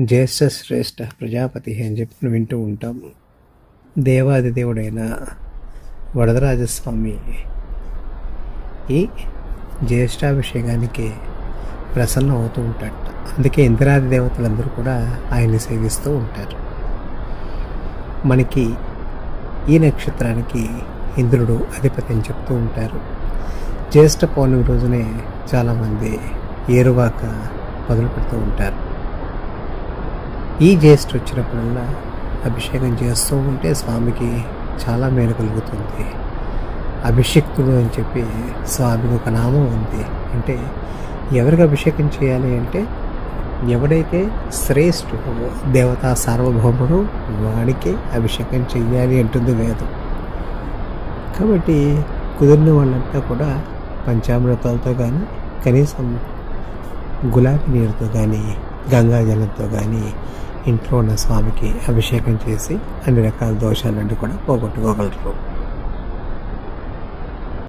జ్యేష్ఠ శ్రేష్ఠ ప్రజాపతి అని చెప్పి వింటూ ఉంటాం దేవాది దేవుడైన వరదరాజస్వామి ఈ జ్యేష్ఠాభిషేకానికి ప్రసన్నం అవుతూ ఉంటాడు అందుకే ఇంద్రాది దేవతలందరూ కూడా ఆయన్ని సేవిస్తూ ఉంటారు. మనకి ఈ నక్షత్రానికి ఇంద్రుడు అధిపతి అని చెప్తూ ఉంటారు. జ్యేష్ఠ పౌర్ణమి రోజునే చాలామంది ఏరువాక మొదలు పెడుతూ ఉంటారు. ఈ జ్యేష్ఠ వచ్చినప్పుడల్లా అభిషేకం చేస్తూ ఉంటే స్వామికి చాలా మేలు కలుగుతుంది అభిషిక్తుడు అని చెప్పి స్వామికి ఒక నామం ఉంది. అంటే ఎవరికి అభిషేకం చేయాలి అంటే ఎవడైతే శ్రేష్ఠుడు దేవతా సార్వభౌముడు వాడికి అభిషేకం చెయ్యాలి అంటుంది వేదం. కాబట్టి కుదిరిన వాళ్ళంతా కూడా పంచామృతాలతో కానీ కనీసం గులాబీ నీరుతో కానీ గంగాజలంతో కానీ ఇంట్లో ఉన్న స్వామికి అభిషేకం చేసి అన్ని రకాల దోషాలన్నీ కూడా పోగొట్టుకోగలరు.